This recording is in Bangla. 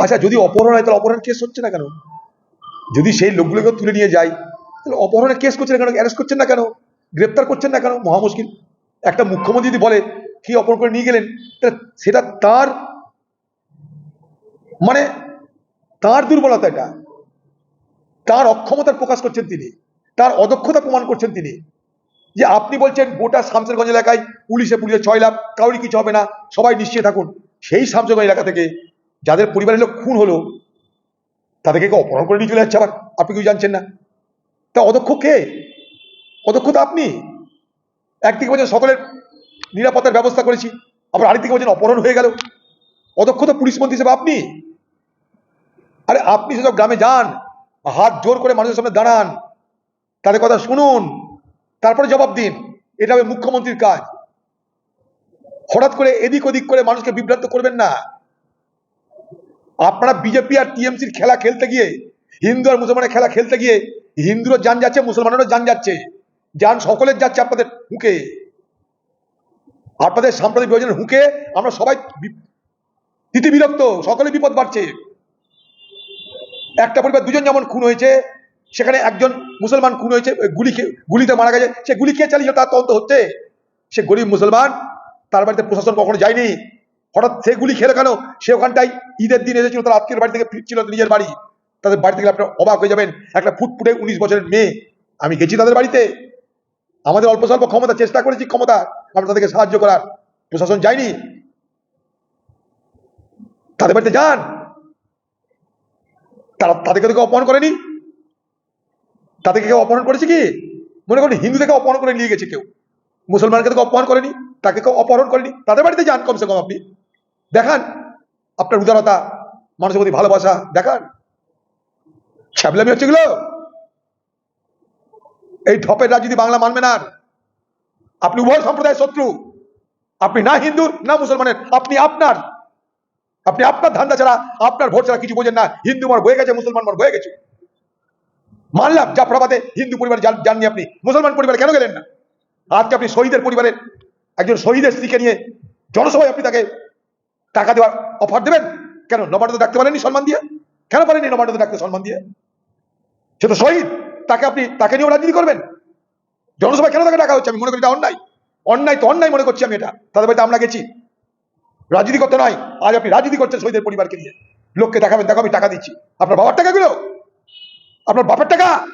আচ্ছা যদি অপহরণ হয়, তাহলে অপহরণ কেস হচ্ছে না কেন? যদি সেই লোকগুলোকে তুলে নিয়ে যায়, তাহলে অপহরণের কেস করছেন না কেন? অ্যারেস্ট করছেন না কেন? গ্রেপ্তার করছেন না কেন? মহা মুশকিল একটা মুখ্যমন্ত্রী যদি বলে, কি অপহরণ করে নিয়ে গেলেন? তাহলে সেটা তার মানে তার দুর্বলতা এটা। তার অক্ষমতার প্রকাশ করছেন তিনি। তার অদক্ষতা প্রমাণ করছেন তিনি। যে আপনি বলছেন, গোটা শামসেরগঞ্জ এলাকায় পুলিশে পুলিশে ছয় লাখ, কাউরি কিছু হবে না, সবাই নিশ্চয় থাকুন। সেই শামসেরগঞ্জ এলাকা থেকে যাদের পরিবারের লোক খুন হলো, তাদেরকে কেউ অপহরণ করে নিয়ে চলে যাচ্ছে, আবার আপনি কিছু জানছেন না। তা অদক্ষ কে? অদক্ষ তো আপনি। একদিকে বলছেন সকলের নিরাপত্তার ব্যবস্থা করেছি, আবার আরেকদিকে বলছেন অপহরণ হয়ে গেল। অদক্ষ তো পুলিশ মন্ত্রী হিসেবে আপনি। আরে আপনি সেসব গ্রামে যান, হাত জোর করে মানুষের সামনে দাঁড়ান, তাদের কথা শুনুন, তারপরে জবাব দিন। এটা হবে মুখ্যমন্ত্রীর কাজ। হঠাৎ করে এদিক ওদিক করে মানুষকে বিভ্রান্ত করবেন না। আপনারা বিজেপি আর টিএমসির খেলা খেলতে গিয়ে, হিন্দু আর মুসলমানের খেলা খেলতে গিয়ে, হিন্দুরও যান যাচ্ছে, মুসলমানেরও যান যাচ্ছে, যান সকলের যাচ্ছে আপনাদের হুঁকে। আপনাদের সাম্প্রদায়িক বিভাজনের হুকে আমরা সবাই তিতি বিরক্ত সকলে বিপদ বাড়ছে। একটা পরিবার দুজন যেমন খুন হয়েছে, সেখানে একজন মুসলমান খুন হয়েছে গুলি গুলিতে মারা গেছে, সে গুলি খেয়ে চালিয়ে তার তদন্ত হচ্ছে। সে গরিব মুসলমান, তার বাড়িতে প্রশাসন কখনো যায়নি। হঠাৎ সে গুলি খেলে কেন? সে ওখানটায় ঈদের দিন এসেছিল, তার আত্মীয় বাড়ি থেকে ফিরছিল, নিজের বাড়ি। তাদের বাড়ি থেকে আপনার অবাক হয়ে যাবেন, একটা ফুটফুটে উনিশ বছরের মেয়ে। আমি গেছি তাদের বাড়িতে। আমাদের অল্প স্বল্প ক্ষমতা, চেষ্টা করেছি ক্ষমতা, আমরা তাদেরকে সাহায্য করার। প্রশাসন যায়নি। তাদের বাড়িতে যান। তারা তাদেরকে কেউ অপমান করেনি। তাদেরকে কেউ অপহরণ করেছে কি? মনে করুন হিন্দু থেকে অপহরণ করে নিয়ে গেছে কেউ। মুসলমানকে কেউ অপমান করেনি, তাকে কেউ অপহরণ করেনি। তাদের বাড়িতে যান কমসে কম আপনি। দেখান। আপনার উদারতা, মানুষের প্রতি ভালোবাসা, দেখান। ছ্যাবলামি হচ্ছে এগুলো। এই ঢপের রাজনীতি বাংলা মানবে না। আপনি উভয় সম্প্রদায়ের শত্রু। আপনি না হিন্দু, না মুসলমানের, আপনি আপনার। আপনি আপনার ধান্দা ছাড়া, আপনার ভোট ছাড়া কিছু বোঝেন না। হিন্দু মার বয়ে গেছে, মুসলমান মার বয়ে গেছে। মানলাম জাফরাবাদে হিন্দু পরিবার যাননি আপনি। মুসলমান পরিবারে কেন গেলেন না? আজকে আপনি শহীদের পরিবারের একজন শহীদের স্ত্রীকে নিয়ে জনসভায় আপনি তাকে টাকা দেওয়ার অফার দেবেন? কেন? নবান্নতে ডাকতে পারেননি সম্মান দিয়ে? কেন পারেননি নবান্নতে ডাকতে সম্মান দিয়ে? সে তো শহীদ। তাকে আপনি, তাকে নিয়েও রাজনীতি করবেন। জনসভায় কেন তাকে ডাকা হচ্ছে? আমি মনে করি এটা অন্যায়। অন্যায় তো অন্যায় মনে করছি আমি এটা। তাদের বাড়িতে আমরা গেছি। রাজনীতি করতে নয়। আজ আপনি রাজনীতি করছেন শহীদের পরিবারকে নিয়ে। লোককে দেখাবেন, দেখো আমি টাকা দিচ্ছি। আপনার বাবার টাকাগুলো? আপনার বাপের টাকা?